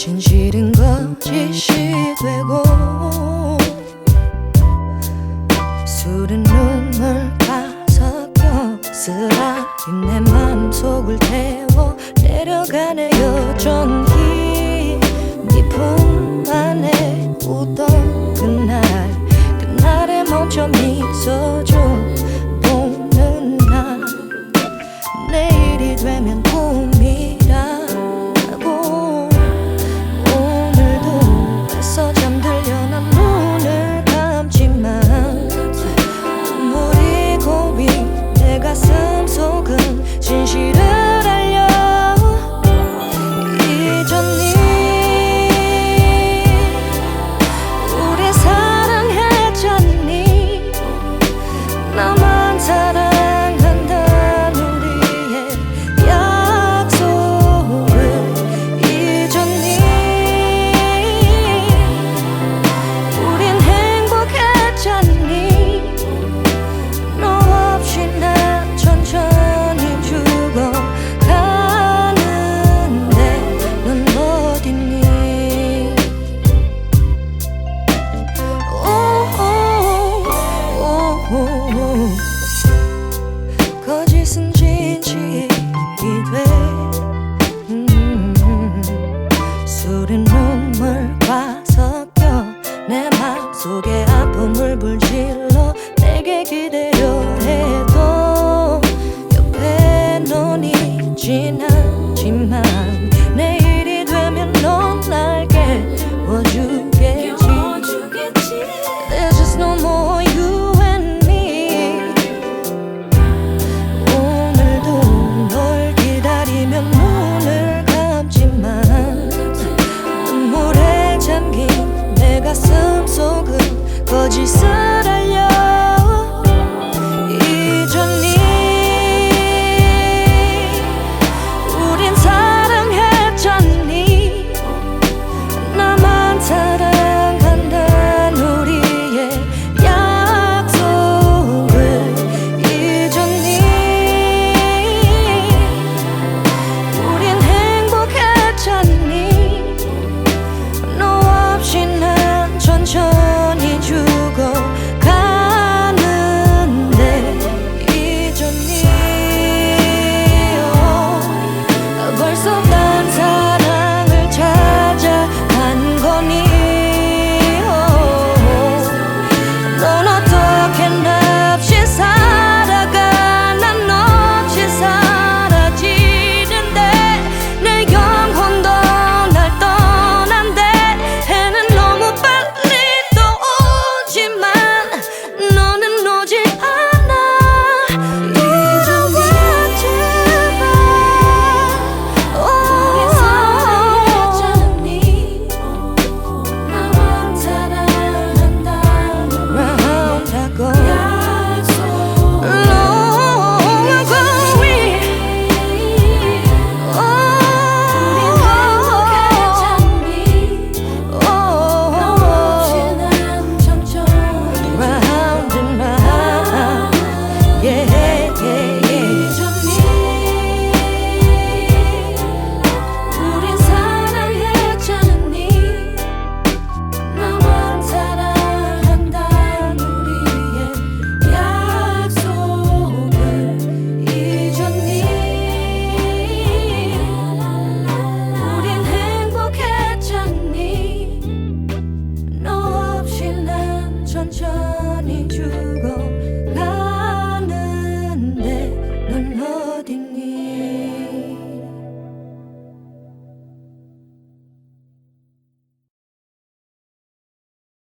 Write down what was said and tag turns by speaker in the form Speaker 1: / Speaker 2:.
Speaker 1: 진실은 거짓이 되고 술은 눈물 가섞여 쓰라린 내 맘속을 태워 내려가. 내 맘속에 아픔을 불질러 내게 기대려 해도 옆에 넌 있진 않지만 Coração, sou good. Pode ser. 定义。